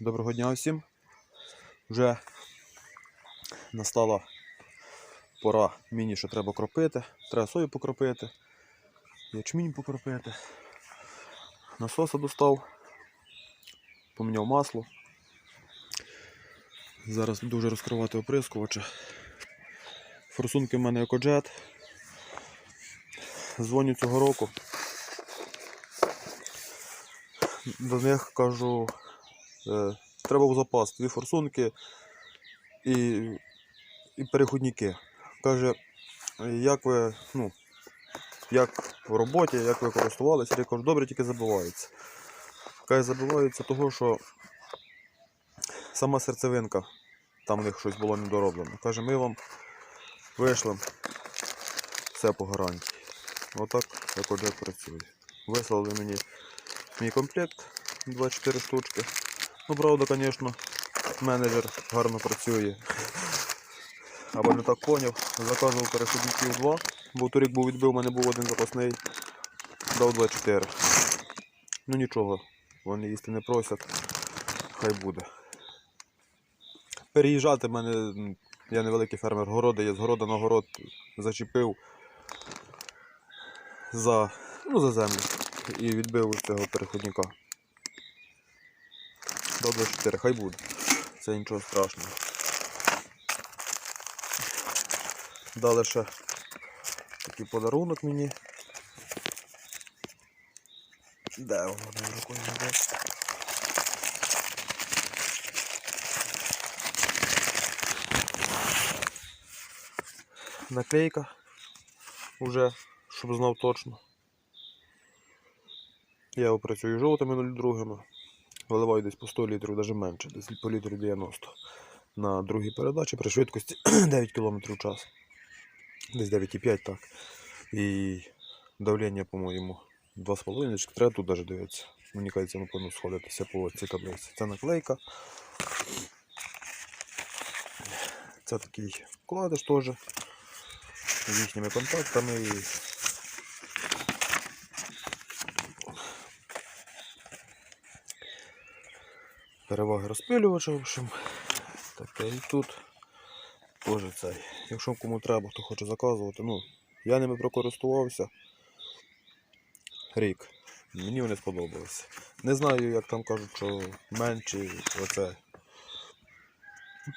Доброго дня усім. Вже настала пора мені, що треба кропити. Треба сою покропити, ячмінь покропити. Насоса достав, поміняв масло. Зараз дуже розкривати оприскувача. Форсунки в мене екоджет. Дзвоню цього року. До них кажу, треба в запас дві форсунки і, і переходники. Каже, як ви, ну, як в роботі, як ви користувалися, я кажу, добре, тільки забивається. Каже, забивається того, що сама серцевинка, там в них щось було недороблено. Каже, ми вам вийшли все по гарантії. Отак екоджет працює. Вислали мені мій комплект 24 штучки. Ну, правда, звісно, менеджер гарно працює. Або не так поняв. Заказував переходників 2, бо торік був відбив, у мене був один запасний, дав 24. Ну нічого, вони їсти не просять, хай буде. Переїжджати в мене, я невеликий фермер, городи є, з города на город зачепив за, ну, за землю і відбив ось цього переходника. До 24, хай буде. Це нічого страшного. Дали ще такий подарунок мені. Де воно рукою не де? Наклейка уже, щоб знав точно. Я опрацюю жовтими 02, виливаю десь по 100 літрів, навіть менше, десь по літрі 90 на другій передачі при швидкості 9 км в час. Десь 9,5 так. І давлення, по-моєму, 2,5 чи треба тут навіть дивитися. Мені кажеться, напевно, сходитися по цій таблиці. Це наклейка. Це такий вкладиш теж з їхніми контактами. Переваги розпилювача, в общем. Таке і тут теж цей. Якщо кому треба, хто хоче заказувати, ну, я ними прокористувався рік. Мені вони сподобалися. Не знаю, як там кажуть, що менші оце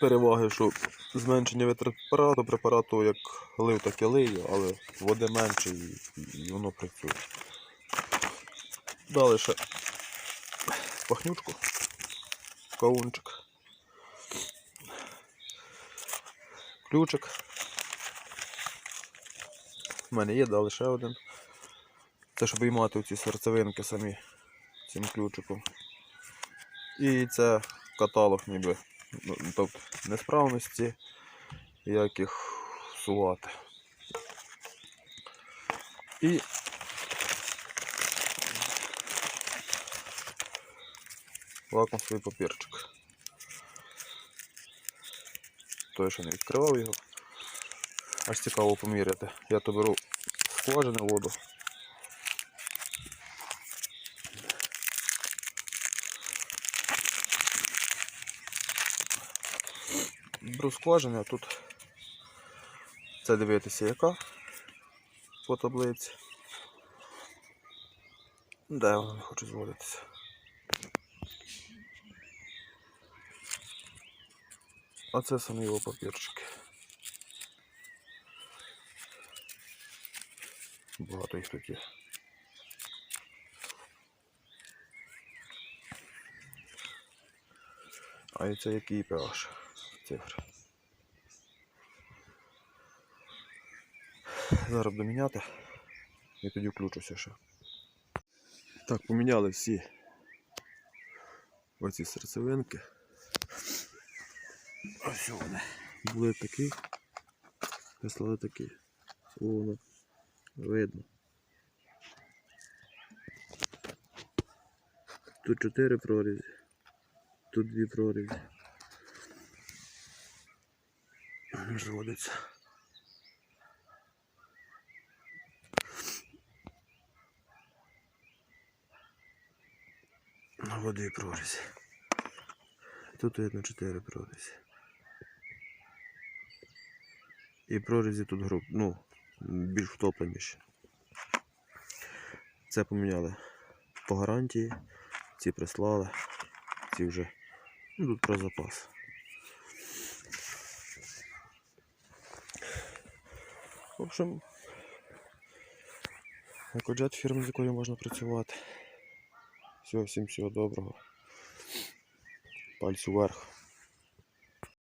переваги, що зменшення витрат препарату, препарату як лив, так і лию, але води менше і, і воно працює. Далі ще пахнючку, каунчик, ключик. У мене є, дали ще один. Це щоб виймати ці серцевинки самі цим ключиком. І це каталог ніби. Ну, тобто несправності, як їх сувати. І лакмусовий папірчик. Той, що не відкривав його. Аж цікаво поміряти. Я то беру скважини воду. Беру скважини, а тут це дивитися яка по таблиці. Де вона не хоче зводитися. А це самі його папірчики. Багато їх тут є. А і це який pH цифри. Зараз буду міняти і тоді включуся ще. Так, поміняли всі оці серцевинки. Ось вони. Були такі, прислали такі. Воно видно. Тут чотири прорізі, тут дві прорізі. Зводиться. На води прорізі. тут видно 4 прорізі. І прорізі тут груб, ну, більш втопленіші. Це поміняли по гарантії, ці прислали, ці вже ну, тут про запас. В общем, екоджет фірма, з якою можна працювати. Всього, всім всього доброго. Пальцю вверх.